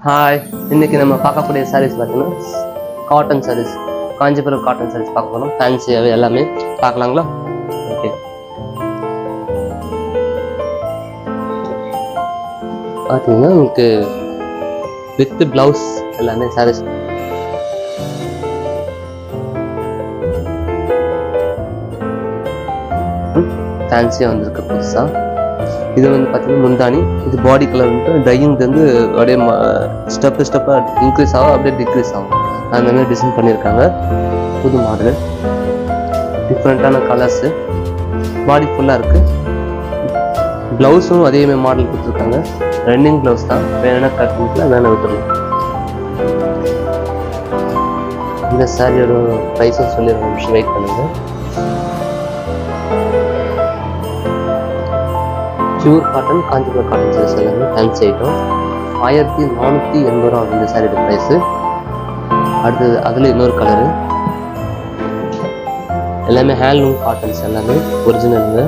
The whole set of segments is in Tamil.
ஹாய் இன்னைக்கு நம்ம பார்க்கக்கூடிய சாரீஸ் பார்த்தீங்கன்னா cotton sarees Kanchipuram cotton sarees பார்க்க போகிறோம் ஃபேன்சியாகவே எல்லாமே பார்க்கலாங்களா? ஓகே பார்த்தீங்கன்னா உங்களுக்கு வித் ப்ளவுஸ் எல்லாமே சாரீஸ் ஃபேன்சியாக வந்திருக்கு புதுசாக இது வந்து பார்த்தீங்கன்னா முந்தானி இது பாடி கலர் வந்து டையிங் வந்து அப்படியே ஸ்டெப் ஸ்டெப்பாக இன்க்ரீஸ் ஆகும் அப்படியே டிக்ரீஸ் ஆகும். அந்த மாதிரி டிசைன் பண்ணியிருக்காங்க. புது மாடல் டிஃப்ரெண்ட்டான கலர்ஸு பாடி ஃபுல்லாக இருக்குது ப்ளவுஸும் அதேமாதிரி மாடல் கொடுத்துருக்காங்க. ரன்னிங் ப்ளவுஸ் தான். வேணும்னா கட் பண்ணிக்கலாம் வேணால் விட்டுருலாம் இந்த சாரியோட ப்ரைஸும் சொல்லிடுறேன். நிமிஷம் வெயிட் பண்ணுங்கள் pure cotton Kanchipuram cotton sarees எல்லாமே ஃபேன்சி ஐட்டம் ஆயிரத்தி நானூற்றி எண்பது ரூபா இந்த சாரியோட ப்ரைஸு அடுத்தது அதில் இன்னொரு கலரு எல்லாமே ஹேண்ட்லூம் காட்டன்ஸ் எல்லாமே ஒரிஜினலுங்க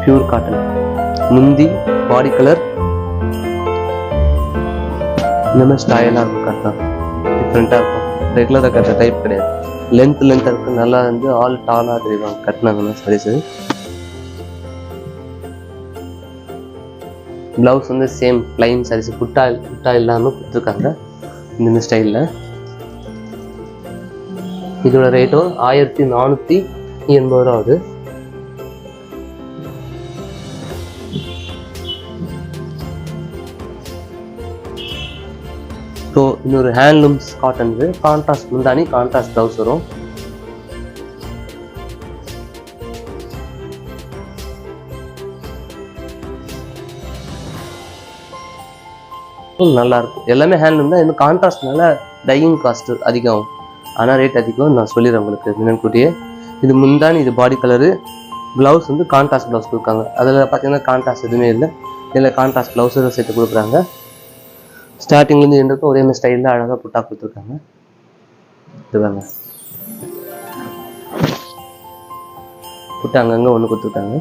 பியூர் காட்டன் முந்தி பாடி கலர் இந்த மாதிரி ஸ்டைலாக இருக்கும் கரெக்டாக டிஃப்ரெண்ட்டாக இருக்கும். ரெகுலராக கட்டுற டைப் கிடையாது. லென்த் லென்த்தாக இருக்கும் நல்லா வந்து ஆல் டாலாக தெரிவாங்க கட்டினாங்கன்னா சரி ப்ளவுஸ் வந்து சேம் பிளைன் சாரீஸ் புட்டா புட்டா இல்லாமல் கொடுத்துருக்காங்க இந்த ஸ்டைலில் இதோட ரேட்டும் ஆயிரத்தி நானூற்றி எண்பது ரூபா ஆகுது. இன்னொரு ஹேண்ட்லூம்ஸ் காட்டன்ஸு கான்ட்ராஸ்ட் முந்தானி கான்ட்ராஸ்ட் ப்ளவுஸ் வரும். நல்லா இருக்கும். எல்லாமே ஹேண்ட்லூம் தான். இந்த கான்ட்ராஸ்ட்னால டையிங் காஸ்ட் அதிகம். ஆனால் ரேட் அதிகம். நான் சொல்லிடுறேன் உங்களுக்கு முன்னாடியே இது முந்தானி இது பாடி கலரு ப்ளவுஸ் வந்து கான்ட்ராஸ்ட் ப்ளவுஸ் கொடுக்காங்க. அதில் பார்த்தீங்கன்னா கான்ட்ராஸ்ட் எதுவுமே இல்லை. இதில் கான்ட்ராஸ்ட் ப்ளவுஸும் சேர்த்து கொடுக்குறாங்க. ஸ்டார்டிங்லேருந்து எண்டுக்கும் ஒரே மாதிரி ஸ்டைலில் அழகாக புட்டா கொடுத்துருக்காங்க. இதுதாங்க புட்டா அங்கங்கே ஒன்று கொடுத்துருக்காங்க.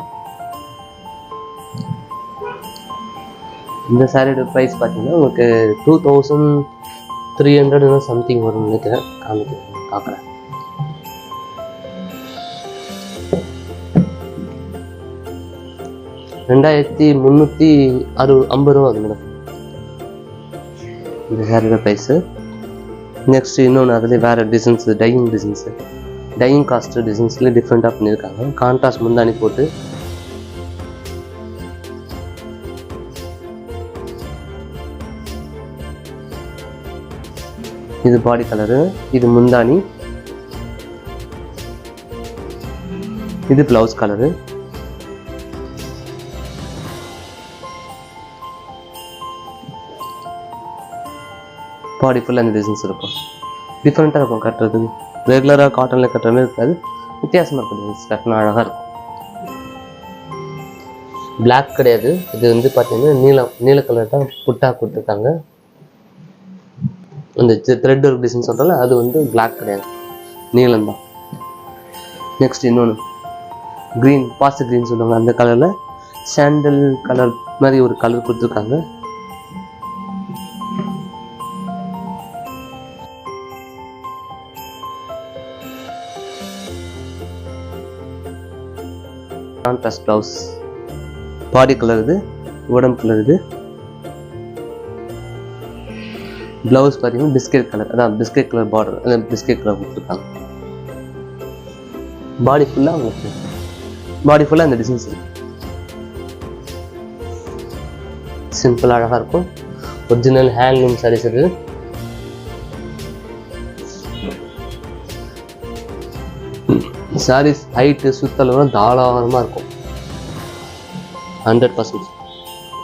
இந்த சாரியோட ப்ரைஸ் பார்த்தீங்கன்னா உங்களுக்கு two thousand three hundred something வரும்னு நினைக்கிறேன். காமிக்கிறேன் பார்க்குறேன் ரெண்டாயிரத்தி முந்நூற்றி அறு ஐம்பது ரூபா அது மேடம். இந்த ஹேரோட ப்ரைஸு நெக்ஸ்ட் இன்னொன்று அதில் வேறு designs dyeing designs dyeing cost டிசைன்ஸ்லேயே டிஃப்ரெண்ட்டாக பண்ணியிருக்காங்க. கான்ட்ராஸ்ட் முந்தானி போட்டு. இது பாடி கலரு இது முந்தானி இது ப்ளவுஸ் கலரு பாடி ஃபுல்லாக அந்த டிசைன்ஸ் இருக்கும். டிஃப்ரெண்ட்டாக இருக்கும் கட்டுறதுக்கு. ரெகுலராக காட்டனில் கட்டுற மாதிரி இருக்காது. வித்தியாசமாக இருக்கும் டிசைன்ஸ் கட்டினா அழகாக இருக்கும். பிளாக் கிடையாது. இது வந்து பார்த்தீங்கன்னா நீலம் நீல கலர் தான் புட்டா கொடுத்துருக்காங்க. அந்த த்ரெட் ஒரு டிசைன் சொல்கிறல அது வந்து பிளாக் கிடையாது. நீலம் தான். நெக்ஸ்ட் இன்னொன்று க்ரீன் பாஸ்ட் க்ரீன் சொல்லுவாங்க. அந்த கலரில் சாண்டல் கலர் மாதிரி ஒரு கலர் கொடுத்துருக்காங்க. கான்ட்ராஸ்ட் ப்ளவுஸ் பாடி கலர் இது உடம்பு கலர் இது. ப்ளவுஸ் பார்த்தீங்கன்னா பிஸ்கெட் கலர் அதான் பிஸ்கெட் கலர் பார்டர் அந்த பிஸ்கெட் கலர் கொடுத்துருக்காங்க. பாடி ஃபுல்லாக உங்களுக்கு பாடி ஃபுல்லாக அந்த டிசைன்ஸ் இருக்கு. சிம்பிள் அழகாக இருக்கும். ஒரிஜினல் ஹேண்ட்லூம் சாரீஸ் இருக்குது சாரீஸ் ஹைட்டு சுத்தளவுலாம் தாராளமாக இருக்கும். ஹண்ட்ரட் பர்சன்ட்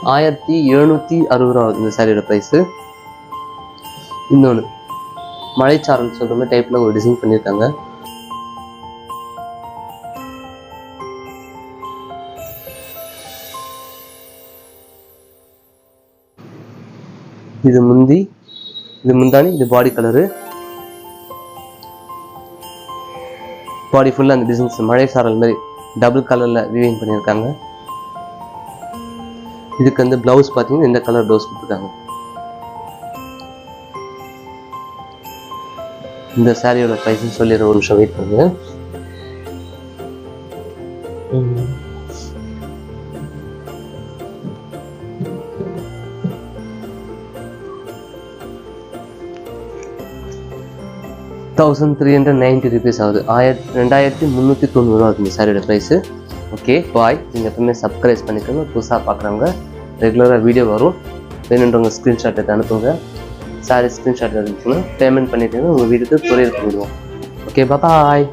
ஆயிரத்தி எழுநூற்றி அறுபது ரூபா இந்த சாரியோட ப்ரைஸு இன்னொன்று மலைச்சாரல் சொல்கிற மாதிரி டைப்பில் ஒரு டிசைன் பண்ணியிருக்காங்க இது முந்தி இது முந்தானி இது பாடி கலரு பாடி ஃபுல்லாக அந்த டிசைன்ஸ் மழை சாரல் மாதிரி டபுள் கலரில் வீவிங் பண்ணியிருக்காங்க. இதுக்கு வந்து ப்ளவுஸ் பார்த்தீங்கன்னா இந்த கலர் ப்ளவுஸ் கொடுத்துருக்காங்க. இந்த சாரியோட ப்ரைஸ்னு சொல்லிடுற ஒரு நிமிஷம் வெயிட் பண்ணுங்க. Thousand three hundred ninety rupees ஆகுது. ஆயிரத்தி ரெண்டாயிரத்தி முந்நூற்றி தொண்ணூறு ரூபா இந்த சாரியோட ப்ரைஸு ஓகே பாய் நீங்கள் எப்பவுமே சப்ஸ்கிரைப் பண்ணிக்கோங்க. புதுசாக பார்க்குறவங்க ரெகுலராக வீடியோ வரும். வேணுன்றவங்க ஸ்க்ரீன்ஷாட் எடுத்து அனுப்புங்க. சாரி ஸ்க்ரீன்ஷாட் எடுத்துக்கணும் பேமெண்ட் பண்ணிட்டீங்கன்னா உங்கள் வீட்டுக்கு கொரியர் பண்ணிடுவோம் ஓகே பாய்